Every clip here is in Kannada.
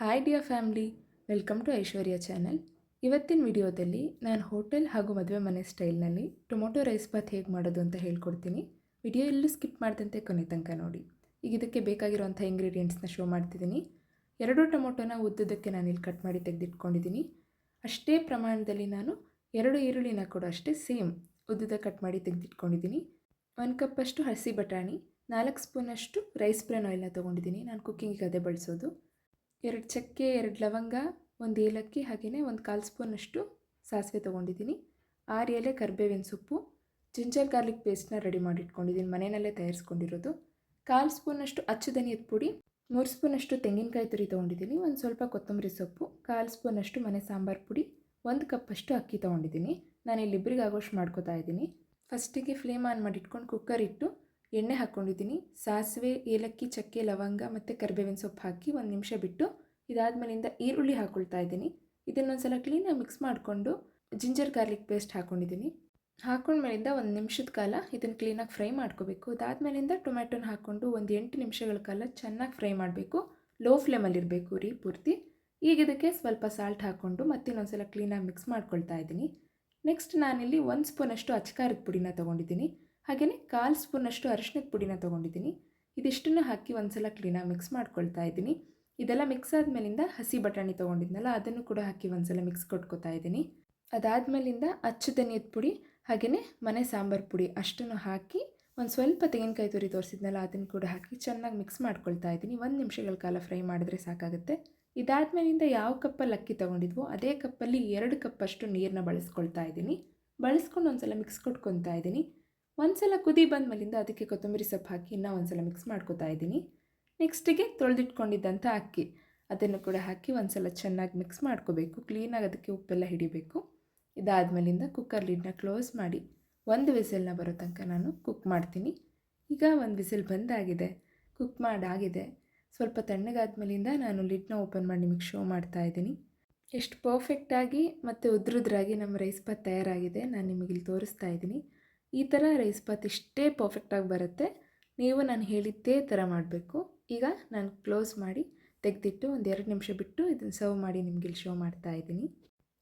Hi dear family welcome to Aishwarya channel ಇವತ್ತಿನ ವಿಡಿಯೋದಲ್ಲಿ ನಾನು ಹೋಟೆಲ್ ಹಾಗೂ ಮದುವೆ ಮನೆ ಸ್ಟೈಲ್ನಲ್ಲಿ ಟೊಮೊಟೊ ರೈಸ್ ಬಾತ್ ಹೇಗೆ ಮಾಡೋದು ಅಂತ ಹೇಳ್ಕೊಡ್ತೀನಿ. ವಿಡಿಯೋ ಎಲ್ಲೂ ಸ್ಕಿಪ್ ಮಾಡಿದಂತೆ ಕೊನೆ ತನಕ ನೋಡಿ. ಈಗ ಇದಕ್ಕೆ ಬೇಕಾಗಿರುವಂಥ ಇಂಗ್ರೀಡಿಯೆಂಟ್ಸ್ನ ಶೋ ಮಾಡ್ತಿದ್ದೀನಿ. ಎರಡು ಟೊಮೊಟೊನ ಉದ್ದದಕ್ಕೆ ನಾನು ಇಲ್ಲಿ ಕಟ್ ಮಾಡಿ ತೆಗೆದಿಟ್ಕೊಂಡಿದ್ದೀನಿ. ಅಷ್ಟೇ ಪ್ರಮಾಣದಲ್ಲಿ ನಾನು ಎರಡು ಈರುಳ್ಳಿನ ಕೂಡ ಅಷ್ಟೇ ಸೇಮ್ ಉದ್ದದ ಕಟ್ ಮಾಡಿ ತೆಗೆದಿಟ್ಕೊಂಡಿದ್ದೀನಿ. ಒಂದು ಕಪ್ಪಷ್ಟು ಹಸಿ ಬಟಾಣಿ, ನಾಲ್ಕು ಸ್ಪೂನಷ್ಟು ರೈಸ್ ಬ್ರಾನ್ ಆಯಿಲ್ನ ತೊಗೊಂಡಿದ್ದೀನಿ. ನಾನು ಕುಕ್ಕಿಂಗಿಗೆ ಅದೇ ಬಳಸೋದು. ಎರಡು ಚಕ್ಕೆ, ಎರಡು ಲವಂಗ, ಒಂದು ಏಲಕ್ಕಿ ಹಾಗೆಯೇ ಒಂದು ಕಾಲು ಸ್ಪೂನಷ್ಟು ಸಾಸಿವೆ ತೊಗೊಂಡಿದ್ದೀನಿ. ಆರು ಎಲೆ ಕರಿಬೇವಿನ ಸೊಪ್ಪು, ಜಿಂಜರ್ ಗಾರ್ಲಿಕ್ ಪೇಸ್ಟ್ನ ರೆಡಿ ಮಾಡಿಟ್ಕೊಂಡಿದ್ದೀನಿ, ಮನೆಯಲ್ಲೇ ತಯಾರಿಸ್ಕೊಂಡಿರೋದು. ಕಾಲು ಸ್ಪೂನಷ್ಟು ಅಚ್ಚು ಧನಿಯದ ಪುಡಿ, ಮೂರು ಸ್ಪೂನಷ್ಟು ತೆಂಗಿನಕಾಯಿ ತುರಿ ತೊಗೊಂಡಿದ್ದೀನಿ, ಒಂದು ಸ್ವಲ್ಪ ಕೊತ್ತಂಬರಿ ಸೊಪ್ಪು, ಕಾಲು ಸ್ಪೂನಷ್ಟು ಮನೆ ಸಾಂಬಾರು ಪುಡಿ, ಒಂದು ಕಪ್ಪಷ್ಟು ಅಕ್ಕಿ ತೊಗೊಂಡಿದ್ದೀನಿ. ನಾನು ಇಲ್ಲಿ ಇಬ್ಬರಿಗೆ ಆಗೋಷ್ಟು ಮಾಡ್ಕೋತಾ ಇದ್ದೀನಿ. ಫಸ್ಟಿಗೆ ಫ್ಲೇಮ್ ಆನ್ ಮಾಡಿಟ್ಕೊಂಡು ಕುಕ್ಕರ್ ಇಟ್ಟು ಎಣ್ಣೆ ಹಾಕ್ಕೊಂಡಿದ್ದೀನಿ. ಸಾಸಿವೆ, ಏಲಕ್ಕಿ, ಚಕ್ಕೆ, ಲವಂಗ ಮತ್ತು ಕರಿಬೇವಿನ ಸೊಪ್ಪು ಹಾಕಿ ಒಂದು ನಿಮಿಷ ಬಿಟ್ಟು ಇದಾದಮೇಲಿಂದ ಈರುಳ್ಳಿ ಹಾಕ್ಕೊಳ್ತಾ ಇದ್ದೀನಿ. ಇದನ್ನೊಂದ್ಸಲ ಕ್ಲೀನಾಗಿ ಮಿಕ್ಸ್ ಮಾಡಿಕೊಂಡು ಜಿಂಜರ್ ಗಾರ್ಲಿಕ್ ಪೇಸ್ಟ್ ಹಾಕ್ಕೊಂಡಿದ್ದೀನಿ ಹಾಕೊಂಡ್ಮೇಲಿಂದ ಒಂದು ನಿಮಿಷದ ಕಾಲ ಇದನ್ನು ಕ್ಲೀನಾಗಿ ಫ್ರೈ ಮಾಡ್ಕೋಬೇಕು. ಅದಾದಮೇಲಿಂದ ಟೊಮ್ಯಾಟೊನ ಹಾಕ್ಕೊಂಡು ಒಂದು ಎಂಟು ನಿಮಿಷಗಳ ಕಾಲ ಚೆನ್ನಾಗಿ ಫ್ರೈ ಮಾಡಬೇಕು. ಲೋ ಫ್ಲೇಮಲ್ಲಿರಬೇಕು ರೀ ಪೂರ್ತಿ. ಈಗ ಇದಕ್ಕೆ ಸ್ವಲ್ಪ ಸಾಲ್ಟ್ ಹಾಕ್ಕೊಂಡು ಮತ್ತಿನ್ನೊಂದ್ಸಲ ಕ್ಲೀನಾಗಿ ಮಿಕ್ಸ್ ಮಾಡ್ಕೊಳ್ತಾ ಇದ್ದೀನಿ. ನೆಕ್ಸ್ಟ್ ನಾನಿಲ್ಲಿ ಒಂದು ಸ್ಪೂನಷ್ಟು ಅಚ್ಕಾರದ ಪುಡಿನ ತೊಗೊಂಡಿದ್ದೀನಿ. ಹಾಗೆಯೇ ಕಾಲು ಸ್ಪೂನಷ್ಟು ಅರಿಶಿನದ ಪುಡಿನ ತೊಗೊಂಡಿದ್ದೀನಿ. ಇದಿಷ್ಟನ್ನು ಹಾಕಿ ಒಂದ್ಸಲ ಕ್ಲೀನಾಗಿ ಮಿಕ್ಸ್ ಮಾಡ್ಕೊಳ್ತಾ ಇದ್ದೀನಿ. ಇದೆಲ್ಲ ಮಿಕ್ಸ್ ಆದಮೇಲಿಂದ ಹಸಿ ಬಟಾಣಿ ತೊಗೊಂಡಿದ್ನಲ್ಲ, ಅದನ್ನು ಕೂಡ ಹಾಕಿ ಒಂದ್ಸಲ ಮಿಕ್ಸ್ ಕೊಟ್ಕೋತಾ ಇದ್ದೀನಿ. ಅದಾದಮೇಲಿಂದ ಅಚ್ಚು ಧನಿಯದ ಪುಡಿ ಹಾಗೆಯೇ ಮನೆ ಸಾಂಬಾರು ಪುಡಿ ಅಷ್ಟನ್ನು ಹಾಕಿ ಒಂದು ಸ್ವಲ್ಪ ತೆಂಗಿನಕಾಯಿ ತುರಿ ತೋರಿಸಿದ್ನಲ್ಲ, ಅದನ್ನು ಕೂಡ ಹಾಕಿ ಚೆನ್ನಾಗಿ ಮಿಕ್ಸ್ ಮಾಡ್ಕೊಳ್ತಾ ಇದ್ದೀನಿ. ಒಂದು ನಿಮಿಷಗಳ ಕಾಲ ಫ್ರೈ ಮಾಡಿದ್ರೆ ಸಾಕಾಗುತ್ತೆ. ಇದಾದಮೇಲಿಂದ ಯಾವ ಕಪ್ಪಲ್ಲಿ ಅಕ್ಕಿ ತೊಗೊಂಡಿದ್ವೋ ಅದೇ ಕಪ್ಪಲ್ಲಿ ಎರಡು ಕಪ್ಪಷ್ಟು ನೀರನ್ನ ಬಳಸ್ಕೊಳ್ತಾ ಇದ್ದೀನಿ. ಬಳಸ್ಕೊಂಡು ಒಂದ್ಸಲ ಮಿಕ್ಸ್ ಕೊಟ್ಕೊತಾ ಇದ್ದೀನಿ. ಒಂದ್ಸಲ ಕುದಿ ಬಂದಮೇಲಿಂದ ಅದಕ್ಕೆ ಕೊತ್ತಂಬರಿ ಸೊಪ್ಪು ಹಾಕಿ ಇನ್ನೂ ಒಂದ್ಸಲ ಮಿಕ್ಸ್ ಮಾಡ್ಕೋತಾ ಇದ್ದೀನಿ. ನೆಕ್ಸ್ಟಿಗೆ ತೊಳೆದಿಟ್ಕೊಂಡಿದ್ದಂಥ ಅಕ್ಕಿ. ಅದನ್ನು ಕೂಡ ಹಾಕಿ ಒಂದ್ಸಲ ಚೆನ್ನಾಗಿ ಮಿಕ್ಸ್ ಮಾಡ್ಕೋಬೇಕು. ಕ್ಲೀನಾಗಿ ಅದಕ್ಕೆ ಉಪ್ಪೆಲ್ಲ ಹಿಡಿಬೇಕು. ಇದಾದಮೇಲಿಂದ ಕುಕ್ಕರ್ ಲಿಡ್ನ ಕ್ಲೋಸ್ ಮಾಡಿ ಒಂದು ವಿಸಿಲ್ನ ಬರೋ ತನಕ ನಾನು ಕುಕ್ ಮಾಡ್ತೀನಿ. ಈಗ ಒಂದು ವಿಸಿಲ್ ಬಂದಾಗಿದೆ. ಕುಕ್ ಮಾಡಾಗಿದೆ. ಸ್ವಲ್ಪ ತಣ್ಣಗಾದ್ಮೇಲಿಂದ ನಾನು ಲಿಡ್ನ ಓಪನ್ ಮಾಡಿ ನಿಮಗೆ ಶೋ ಮಾಡ್ತಾ ಇದ್ದೀನಿ. ಎಷ್ಟು ಪರ್ಫೆಕ್ಟಾಗಿ ಮತ್ತು ಉದ್ರುದ್ರಾಗಿ ನಮ್ಮ ರೈಸ್ ಪಾತ್ ತಯಾರಾಗಿದೆ. ನಾನು ನಿಮಗಿಲ್ಲಿ ತೋರಿಸ್ತಾ ಇದ್ದೀನಿ. ಈ ಥರ ರೈಸ್ ಬಾತ್ ಇಷ್ಟೇ ಪರ್ಫೆಕ್ಟಾಗಿ ಬರುತ್ತೆ. ನೀವು ನಾನು ಹೇಳಿದ್ದೇ ಥರ ಮಾಡಬೇಕು. ಈಗ ನಾನು ಕ್ಲೋಸ್ ಮಾಡಿ ತೆಗೆದಿಟ್ಟು ಒಂದು ಎರಡು ನಿಮಿಷ ಬಿಟ್ಟು ಇದನ್ನು ಸರ್ವ್ ಮಾಡಿ ನಿಮಗೆ ಇಲ್ಲಿ ಶೋ ಮಾಡ್ತಾ ಇದ್ದೀನಿ.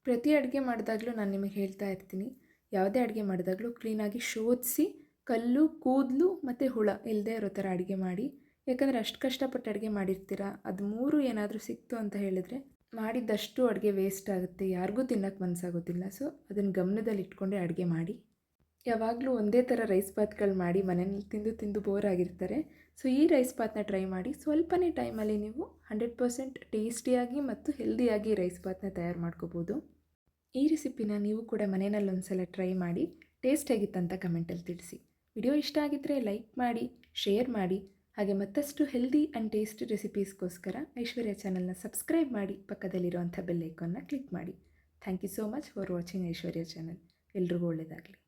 ಪ್ರತಿ ಅಡುಗೆ ಮಾಡಿದಾಗಲೂ ನಾನು ನಿಮಗೆ ಹೇಳ್ತಾ ಇರ್ತೀನಿ. ಯಾವುದೇ ಅಡುಗೆ ಮಾಡಿದಾಗಲೂ ಕ್ಲೀನಾಗಿ ಶೋಧಿಸಿ ಕಲ್ಲು, ಕೂದಲು ಮತ್ತು ಹುಳ ಇಲ್ಲದೆ ಇರೋ ಥರ ಅಡುಗೆ ಮಾಡಿ. ಯಾಕಂದರೆ ಅಷ್ಟು ಕಷ್ಟಪಟ್ಟು ಅಡುಗೆ ಮಾಡಿರ್ತೀರಾ? ಅದು ಮೂರು ಏನಾದರೂ ಸಿಕ್ತು ಅಂತ ಹೇಳಿದರೆ ಮಾಡಿದ್ದಷ್ಟು ಅಡುಗೆ ವೇಸ್ಟ್ ಆಗುತ್ತೆ. ಯಾರಿಗೂ ತಿನ್ನೋಕ್ಕೆ ಮನಸ್ಸಾಗೋದಿಲ್ಲ ಸೊ ಅದನ್ನು ಗಮನದಲ್ಲಿ ಇಟ್ಕೊಂಡೆ ಅಡುಗೆ ಮಾಡಿ. ಯಾವಾಗಲೂ ಒಂದೇ ಥರ ರೈಸ್ ಬಾತ್ಗಳು ಮಾಡಿ ಮನೆಯಲ್ಲಿ ತಿಂದು ತಿಂದು ಬೋರ್ ಆಗಿರ್ತಾರೆ. ಸೊ ಈ ರೈಸ್ ಬಾತ್ನ ಟ್ರೈ ಮಾಡಿ ಸ್ವಲ್ಪನೇ ಟೈಮಲ್ಲಿ ನೀವು ಹಂಡ್ರೆಡ್ ಪರ್ಸೆಂಟ್ ಟೇಸ್ಟಿಯಾಗಿ ಮತ್ತು ಹೆಲ್ದಿಯಾಗಿ ರೈಸ್ ಬಾತ್ನ ತಯಾರು ಮಾಡ್ಕೋಬೋದು. ಈ ರೆಸಿಪಿನ ನೀವು ಕೂಡ ಮನೆಯಲ್ಲಿ ಒಂದ್ಸಲ ಟ್ರೈ ಮಾಡಿ ಟೇಸ್ಟ್ ಹೇಗಿತ್ತಂತ ಕಮೆಂಟಲ್ಲಿ ತಿಳಿಸಿ. ವಿಡಿಯೋ ಇಷ್ಟ ಆಗಿದ್ದರೆ ಲೈಕ್ ಮಾಡಿ ಶೇರ್ ಮಾಡಿ, ಹಾಗೆ ಮತ್ತಷ್ಟು ಹೆಲ್ದಿ ಆ್ಯಂಡ್ ಟೇಸ್ಟಿ ರೆಸಿಪೀಸ್ಗೋಸ್ಕರ ಐಶ್ವರ್ಯ ಚಾನಲ್ನ ಸಬ್ಸ್ಕ್ರೈಬ್ ಮಾಡಿ ಪಕ್ಕದಲ್ಲಿರುವಂಥ ಬೆಲ್ಲೈಕನ್ನ ಕ್ಲಿಕ್ ಮಾಡಿ. Thank you so much for watching Aishwarya channel ಎಲ್ರಿಗೂ ಒಳ್ಳೆಯದಾಗಲಿ